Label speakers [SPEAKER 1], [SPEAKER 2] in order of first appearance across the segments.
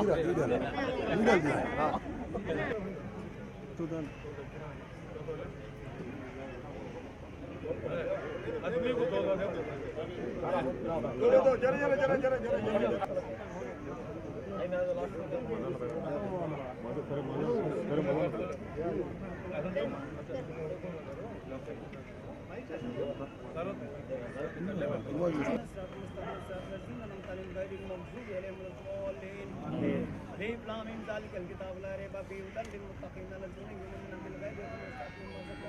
[SPEAKER 1] dudal, dudal. Dudal dudal. Dudal. జర జర జర జర జర జర అయినా ألف لام ميم ذلك الكتاب لا ريب فيه هدى للمتقين الذين يؤمنون بالغيب ويقيمون الصلاة ومما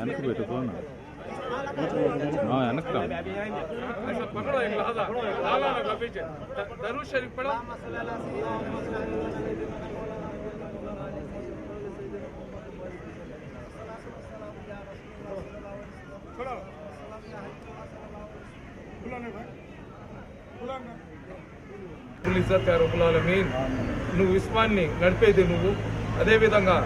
[SPEAKER 2] எனக்கு போயிட்டு போன எனக்கு தருஷ் ஷரீஃப் படம் पुलिस का నువ్వు విశ్వాన్ని నడిపేది నువ్వు. అదేవిధంగా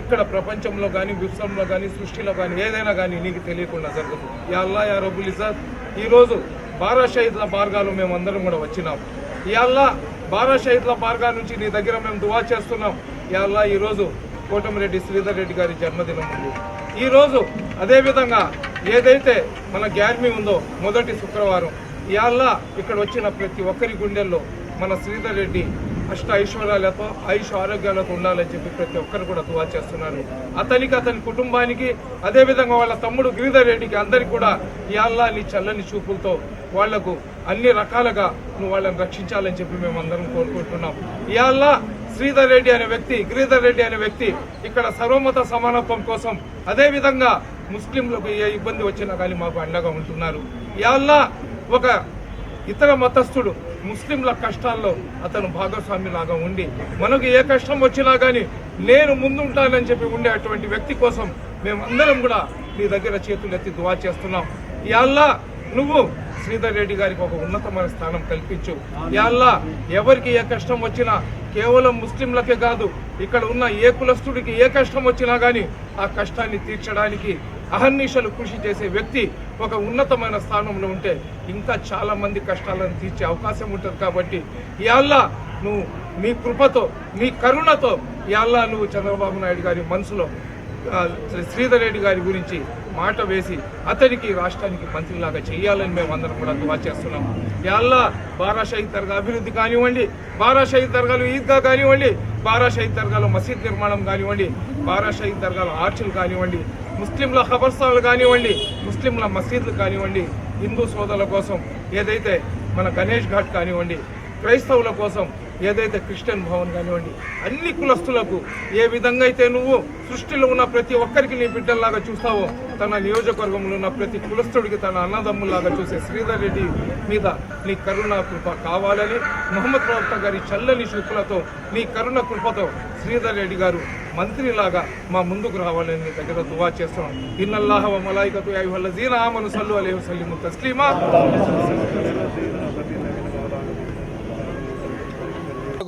[SPEAKER 2] ఇక్కడ ప్రపంచంలో కానీ విశ్వంలో కానీ సృష్టిలో కానీ ఏదైనా కానీ నీకు తెలియకుండా జరగదు. యా అల్లా యా రబుల్ ఇజాద్ ఈరోజు బారా షహీద్ల మేము అందరం కూడా వచ్చినాం. ఇవాళ బారా షహీద్ల బార్గా నుంచి నీ దగ్గర మేము దువా చేస్తున్నాం. ఇవల్లా ఈరోజు కోటమిరెడ్డి శ్రీధర్ రెడ్డి గారి జన్మదినం ఉంది. ఈరోజు అదేవిధంగా ఏదైతే మన గ్యార్మీ ఉందో మొదటి శుక్రవారం ఇవాళ ఇక్కడ వచ్చిన ప్రతి ఒక్కరి గుండెల్లో మన శ్రీధర్ రెడ్డి అష్ట ఐశ్వర్యాలతో ఐష్ ఆరోగ్యాలతో ఉండాలని చెప్పి ప్రతి ఒక్కరు కూడా దువా చేస్తున్నారు. అతనికి అతని కుటుంబానికి అదేవిధంగా వాళ్ళ తమ్ముడు గిరిధర్ రెడ్డికి అందరికి కూడా ఇవాళ నీ చల్లని చూపులతో వాళ్ళకు అన్ని రకాలుగా నువ్వు వాళ్ళని రక్షించాలని చెప్పి మేము అందరం కోరుకుంటున్నాం ఇవాళ శ్రీధర్ రెడ్డి అనే వ్యక్తి గిరిధర్ రెడ్డి అనే వ్యక్తి ఇక్కడ సర్వమత సమానత్వం కోసం అదేవిధంగా ముస్లింలకు ఏ ఇబ్బంది వచ్చినా కానీ మాకు అండగా ఉంటున్నారు. ఇవాళ ఒక ఇతర మతస్థుడు ముస్లింల కష్టాల్లో అతను భాగస్వామి లాగా ఉండి మనకు ఏ కష్టం వచ్చినా కానీ నేను ముందుంటానని చెప్పి ఉండే అటువంటి వ్యక్తి కోసం మేమందరం కూడా నీ దగ్గర చేతులు ఎత్తి దువా చేస్తున్నాం. ఇవాళ నువ్వు శ్రీధర్ రెడ్డి గారికి ఒక ఉన్నతమైన స్థానం కల్పించు. ఇవాళ ఎవరికి ఏ కష్టం వచ్చినా కేవలం ముస్లింలకే కాదు ఇక్కడ ఉన్న ఏ కులస్తుడికి ఏ కష్టం వచ్చినా కానీ ఆ కష్టాన్ని తీర్చడానికి అహర్నిశలు కృషి చేసే వ్యక్తి ఒక ఉన్నతమైన స్థానంలో ఉంటే ఇంకా చాలా మంది కష్టాలను తీర్చే అవకాశం ఉంటుంది కాబట్టి ఇవాళ నువ్వు మీ కృపతో మీ కరుణతో ఇవాళ నువ్వు చంద్రబాబు నాయుడు గారి మనసులో శ్రీధర్ రెడ్డి గారి గురించి మాట వేసి అతనికి రాష్ట్రానికి మంత్రిలాగా చేయాలని మేము అందరం కూడా దువా చేస్తున్నాం. యాల్లా బారాషాహి షహీద్ దర్గా అభివృద్ధి కానివ్వండి బారాషాహి షహీద్ దర్గాలు ఈద్గా కానివ్వండి బారాషాహి తరగాల దర్గాలో మసీద్ నిర్మాణం కానివ్వండి బారాషాహి తరగాల దర్గాలో ఆర్చులు కానివ్వండి ముస్లింల ఖబర్స్థాన్లు కానివ్వండి ముస్లింల మసీదులు కానివ్వండి హిందూ సోదరుల కోసం ఏదైతే మన గణేష్ ఘాట్ కానివ్వండి క్రైస్తవుల కోసం ఏదైతే క్రిస్టియన్ భవన్ కానివ్వండి అన్ని కులస్తులకు ఏ విధంగా అయితే నువ్వు సృష్టిలో ఉన్న ప్రతి ఒక్కరికి నీ బిడ్డల్లాగా చూస్తావో తన నియోజకవర్గంలో ఉన్న ప్రతి కులస్తుడికి తన అన్నదమ్ముల్లాగా చూసే శ్రీధర్ రెడ్డి మీద నీ కరుణ కృప కావాలని మహమ్మద్ ప్రవక్త గారి చల్లని చూపులతో నీ కరుణ కృపతో శ్రీధర్ రెడ్డి గారు మంత్రిలాగా మా ముందుకు రావాలని నీ దగ్గర దువా చేస్తున్నాం. ఇన్నల్లాహ వ మలాయికతు యా జీనా ఆమను సల్లు అలైహి తస్లీమా.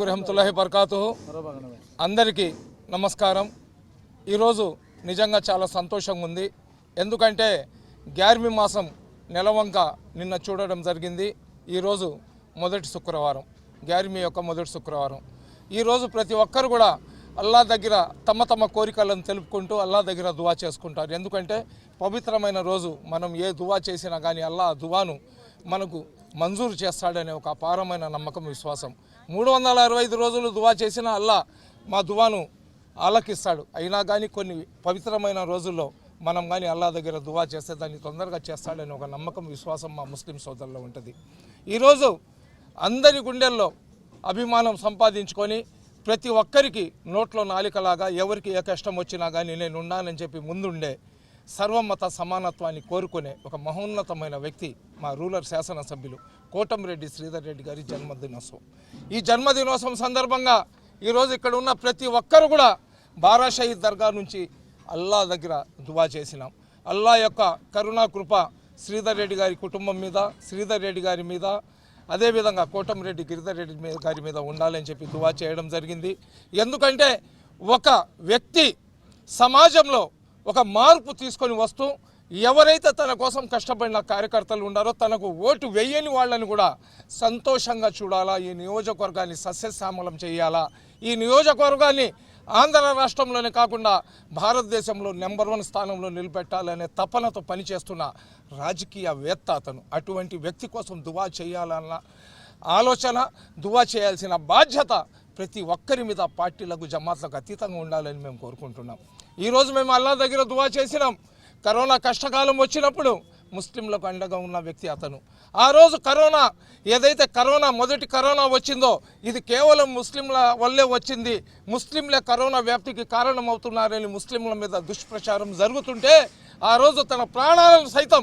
[SPEAKER 2] రహమతుల్లాహి బర్కాతు అందరికీ నమస్కారం. ఈరోజు నిజంగా చాలా సంతోషంగా ఉంది. ఎందుకంటే గ్యార్మి మాసం నెలవంక నిన్న చూడడం జరిగింది. ఈరోజు మొదటి శుక్రవారం. గ్యార్మి యొక్క మొదటి శుక్రవారం. ఈరోజు ప్రతి ఒక్కరు కూడా అల్లా దగ్గర తమ తమ కోరికలను తెలుపుకుంటూ అల్లా దగ్గర దువా చేసుకుంటారు. ఎందుకంటే పవిత్రమైన రోజు మనం ఏ దువా చేసినా కానీ అల్లా ఆ దువాను మనకు మంజూరు చేస్తాడనే ఒక అపారమైన నమ్మకం విశ్వాసం. మూడు వందల అరవై ఐదు రోజులు దువా చేసిన అల్లా మా దువాను ఆలకిస్తాడు. అయినా కానీ కొన్ని పవిత్రమైన రోజుల్లో మనం కానీ అల్లా దగ్గర దువా చేస్తే దాన్ని తొందరగా చేస్తాడని ఒక నమ్మకం విశ్వాసం మా ముస్లిం సోదరుల్లో ఉంటుంది. ఈరోజు అందరి గుండెల్లో అభిమానం సంపాదించుకొని ప్రతి ఒక్కరికి నోట్లో నాలికలాగా ఎవరికి ఏ కష్టం వచ్చినా కానీ నేను ఉన్నానని చెప్పి ముందుండే సర్వమత సమానత్వాన్ని కోరుకునే ఒక మహోన్నతమైన వ్యక్తి మా రూరల్ శాసనసభ్యులు కోటమిరెడ్డి శ్రీధర్ రెడ్డి గారి జన్మదినోత్సవం. ఈ జన్మదినోత్సవం సందర్భంగా ఈరోజు ఇక్కడ ఉన్న ప్రతి ఒక్కరు కూడా బారా షహీద్ దర్గా నుంచి అల్లా దగ్గర దువా చేసినాం. అల్లా యొక్క కరుణా కృప శ్రీధర్ రెడ్డి గారి కుటుంబం మీద శ్రీధర్ రెడ్డి గారి మీద అదేవిధంగా కోటమిరెడ్డి గిరిధర్ రెడ్డి మీద గారి మీద ఉండాలని చెప్పి దువా చేయడం జరిగింది. ఎందుకంటే ఒక వ్యక్తి సమాజంలో ఒక మార్పు తీసుకొని వస్తూ ఎవరైతే తన కోసం కష్టపడిన కార్యకర్తలు ఉన్నారో తనకు ఓటు వేయని వాళ్ళని కూడా సంతోషంగా చూడాలా ఈ నియోజకవర్గాన్ని సస్యశ్యామలం చేయాలా? ఈ నియోజకవర్గాన్ని ఆంధ్ర రాష్ట్రంలోనే కాకుండా భారతదేశంలో నెంబర్ వన్ స్థానంలో నిలబెట్టాలనే తపనతో పనిచేస్తున్న రాజకీయవేత్త అతను. అటువంటి వ్యక్తి కోసం దువా చేయాలన్న ఆలోచన దువా చేయాల్సిన బాధ్యత ప్రతి ఒక్కరి మీద పార్టీలకు జమాత్లకు అతీతంగా ఉండాలని మేము కోరుకుంటున్నాం. ఈరోజు మేము అల్లా దగ్గర దువా చేసినాం. కరోనా కష్టకాలం వచ్చినప్పుడు ముస్లింలకు అండగా ఉన్న వ్యక్తి అతను. ఆ రోజు కరోనా ఏదైతే కరోనా మొదటి కరోనా వచ్చిందో ఇది కేవలం ముస్లింల వల్లే వచ్చింది. ముస్లింలే కరోనా వ్యాప్తికి కారణమవుతున్నారని ముస్లింల మీద దుష్ప్రచారం జరుగుతుంటే ఆ రోజు తన ప్రాణాలను సైతం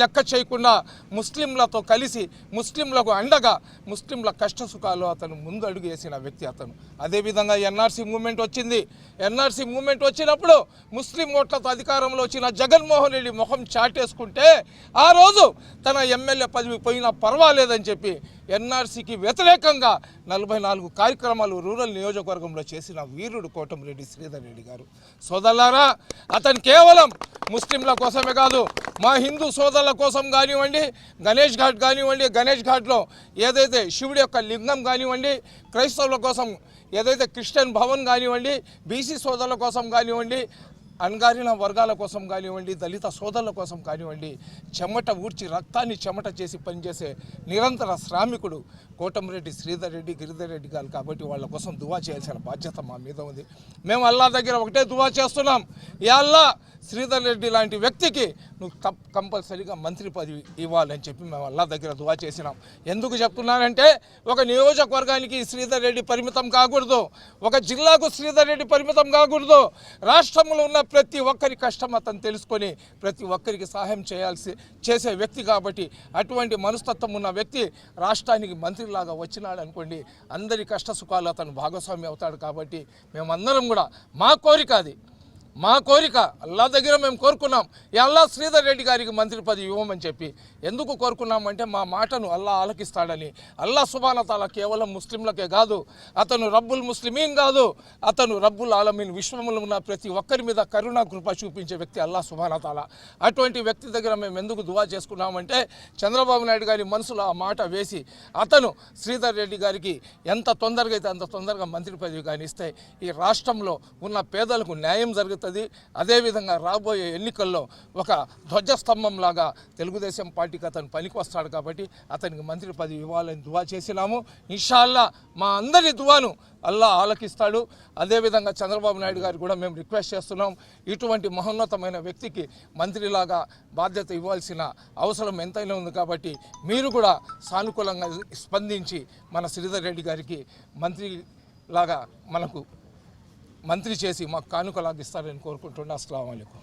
[SPEAKER 2] లెక్క చేయకుండా ముస్లింలతో కలిసి ముస్లింలకు అండగా ముస్లింల కష్ట సుఖాలు అతను ముందు అడుగు వేసిన వ్యక్తి అతను. అదేవిధంగా ఎన్ఆర్సీ మూమెంట్ వచ్చింది. ఎన్ఆర్సీ మూమెంట్ వచ్చినప్పుడు ముస్లిం ఓట్లతో అధికారంలో వచ్చిన జగన్మోహన్ రెడ్డి ముఖం చాటేసుకుంటే ఆ రోజు తన ఎమ్మెల్యే పదవి పోయినా పర్వాలేదని చెప్పి ఎన్ఆర్సీకి వ్యతిరేకంగా నలభై నాలుగు కార్యక్రమాలు రూరల్ నియోజకవర్గంలో చేసిన వీరుడు కోటమిరెడ్డి శ్రీధర్ రెడ్డి గారు. సోదరులారా అతను కేవలం ముస్లింల కోసమే కాదు మా హిందూ సోదరుల కోసం కానివ్వండి గణేష్ ఘాట్ కానివ్వండి గణేష్ ఘాట్లో ఏదైతే శివుడి యొక్క లింగం కానివ్వండి క్రైస్తవుల కోసం ఏదైతే క్రిస్టియన్ భవన్ కానివ్వండి బీసీ సోదరుల కోసం కానివ్వండి అణగారిన వర్గాల కోసం కానివ్వండి దళిత సోదరుల కోసం కానివ్వండి చెమట ఊడ్చి రక్తాన్ని చెమట చేసి పనిచేసే నిరంతర శ్రామికుడు కోటమిరెడ్డి శ్రీధర్ రెడ్డి గిరిధర్ రెడ్డి గారు కాబట్టి వాళ్ళ కోసం దువా చేయాల్సిన బాధ్యత మా మీద ఉంది. మేము అల్లా దగ్గర ఒకటే దువా చేస్తున్నాం. ఈ అల్లా శ్రీధర్ రెడ్డి లాంటి వ్యక్తికి నువ్వు తప్ కంపల్సరీగా మంత్రి పదవి ఇవ్వాలని చెప్పి మేము అల్లా దగ్గర దువా చేసినాం. ఎందుకు చెప్తున్నానంటే ఒక నియోజకవర్గానికి శ్రీధర్ రెడ్డి పరిమితం కాకూడదు. ఒక జిల్లాకు శ్రీధర్ రెడ్డి పరిమితం కాకూడదు. రాష్ట్రంలో ఉన్న ప్రతి ఒక్కరి కష్టం అతను తెలుసుకొని ప్రతి ఒక్కరికి సహాయం చేయాల్సి చేసే వ్యక్తి కాబట్టి అటువంటి మనస్తత్వం ఉన్న వ్యక్తి రాష్ట్రానికి మంత్రిలాగా వచ్చినాడు అనుకోండి అందరి కష్ట సుఖాలు అతను భాగస్వామి అవుతాడు కాబట్టి మేమందరం కూడా మా కోరిక అది. మా కోరిక అల్లా దగ్గర మేము కోరుకున్నాం. ఎల్లా శ్రీధర్ రెడ్డి గారికి మంత్రి పదవి ఇవ్వమని చెప్పి ఎందుకు కోరుకున్నామంటే మా మాటను అల్లా ఆలకిస్తాడని. అల్లా సుబానతాల కేవలం ముస్లింలకే కాదు అతను రబ్బుల్ ముస్లిమీన్ కాదు అతను రబ్బుల్ ఆలమీన్ విశ్వములు ఉన్న ప్రతి ఒక్కరి మీద కరుణ కృప చూపించే వ్యక్తి అల్లా సుబానతాల అటువంటి వ్యక్తి దగ్గర మేము ఎందుకు దువా చేసుకున్నామంటే చంద్రబాబు నాయుడు గారి మనసులో ఆ మాట వేసి అతను శ్రీధర్ రెడ్డి గారికి ఎంత తొందరగా అయితే అంత తొందరగా మంత్రి పదవి కానీ ఇస్తే ఈ రాష్ట్రంలో ఉన్న పేదలకు న్యాయం జరుగుతుంది. అదేవిధంగా రాబోయే ఎన్నికల్లో ఒక ధ్వజస్తంభంలాగా తెలుగుదేశం పార్టీ పార్టీకి అతను పనికి వస్తాడు కాబట్టి అతనికి మంత్రి పదవి ఇవ్వాలని దువా చేసినాము. ఇన్షాల్లా మా అందరి దువాను అల్లా ఆలకిస్తాడు. అదేవిధంగా చంద్రబాబు నాయుడు గారు కూడా మేము రిక్వెస్ట్ చేస్తున్నాం. ఇటువంటి మహోన్నతమైన వ్యక్తికి మంత్రిలాగా బాధ్యత ఇవ్వాల్సిన అవసరం ఎంతైనా ఉంది కాబట్టి మీరు కూడా సానుకూలంగా స్పందించి మన శ్రీధర్ రెడ్డి గారికి మంత్రి లాగా మనకు మంత్రి చేసి మాకు కానుకలాగిస్తారని కోరుకుంటున్నా. అస్సలం అయికం